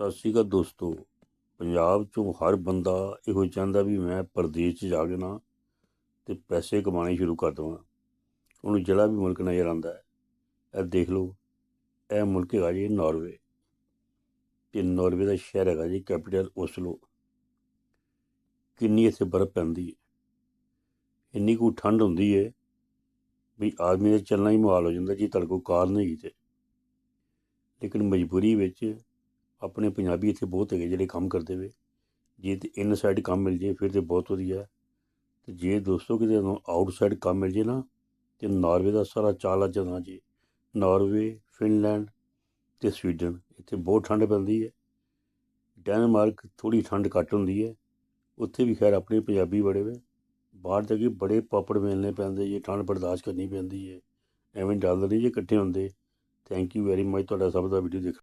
ਸਤਿ ਸ਼੍ਰੀ ਅਕਾਲ ਦੋਸਤੋ। ਪੰਜਾਬ 'ਚੋਂ ਹਰ ਬੰਦਾ ਇਹੋ ਚਾਹੁੰਦਾ ਵੀ ਮੈਂ ਪਰਦੇਸ 'ਚ ਜਾ ਕੇ ਨਾ ਤੇ ਪੈਸੇ ਕਮਾਉਣੇ ਸ਼ੁਰੂ ਕਰ ਦੇਵਾਂ। ਉਹਨੂੰ ਜਿਹੜਾ ਵੀ ਮੁਲਕ ਨਜ਼ਰ ਆਉਂਦਾ ਹੈ, ਇਹ ਦੇਖ ਲਓ, ਇਹ ਮੁਲਕ ਹੈਗਾ ਜੀ ਨਾਰਵੇ। ਤੇ ਨਾਰਵੇ ਦਾ ਸ਼ਹਿਰ ਹੈਗਾ ਜੀ ਕੈਪੀਟਲ ਓਸਲੋ। ਕਿੰਨੀ ਇੱਥੇ ਬਰਫ਼ ਪੈਂਦੀ ਹੈ। ਇੰਨੀ ਕੁ ਠੰਡ ਹੁੰਦੀ ਹੈ ਵੀ ਆਦਮੀ ਦਾ ਚੱਲਣਾ ਹੀ ਮੁਹਾਲ ਹੋ ਜਾਂਦਾ ਜੀ, ਤੁਹਾਡੇ ਕੋਲ ਕਾਰ ਨਹੀਂ ਤੇ। ਲੇਕਿਨ ਮਜਬੂਰੀ ਵਿੱਚ ਆਪਣੇ ਪੰਜਾਬੀ ਇੱਥੇ ਬਹੁਤ ਹੈਗੇ ਜਿਹੜੇ ਕੰਮ ਕਰਦੇ ਵੇ। ਜੇ ਤੇ ਇਨ ਸਾਈਡ ਕੰਮ ਮਿਲ ਜੇ, ਫਿਰ ਤੇ ਬਹੁਤ ਵਧੀਆ। ਤੇ ਜੇ ਦੋਸਤੋ ਕਿਤੇ ਆਊਟਸਾਈਡ ਕੰਮ ਮਿਲ ਜੇ ਨਾ, ਤੇ ਨਾਰਵੇ ਦਾ ਸਾਰਾ ਚਾਲ ਆ ਜਾਣਾ ਜੀ। ਨਾਰਵੇ, ਫਿਨਲੈਂਡ ਤੇ ਸਵੀਡਨ, ਇੱਥੇ ਬਹੁਤ ਠੰਡ ਪੈਂਦੀ ਹੈ ਡੈਨਮਾਰਕ ਥੋੜੀ ਠੰਡ ਘੱਟ ਹੁੰਦੀ ਹੈ ਉੱਥੇ ਵੀ ਖੈਰ ਆਪਣੇ ਪੰਜਾਬੀ ਬੜੇ ਵੇ। ਬਾਹਰ ਦੇ ਕੇ ਬੜੇ ਪਾਪੜ ਮਿਲਨੇ ਪੈਂਦੇ, ਜੇ ਠੰਡ ਬਰਦਾਸ਼ਤ ਕਰਨੀ ਪੈਂਦੀ ਹੈ ਐਵੇਂ ਡਾਲਰ ਨਹੀਂ ਜੇ ਇਕੱਠੇ ਹੁੰਦੇ। ਥੈਂਕ ਯੂ ਵੈਰੀ ਮਚ ਤੁਹਾਡਾ ਸਭ ਦਾ ਵੀਡੀਓ ਦੇਖ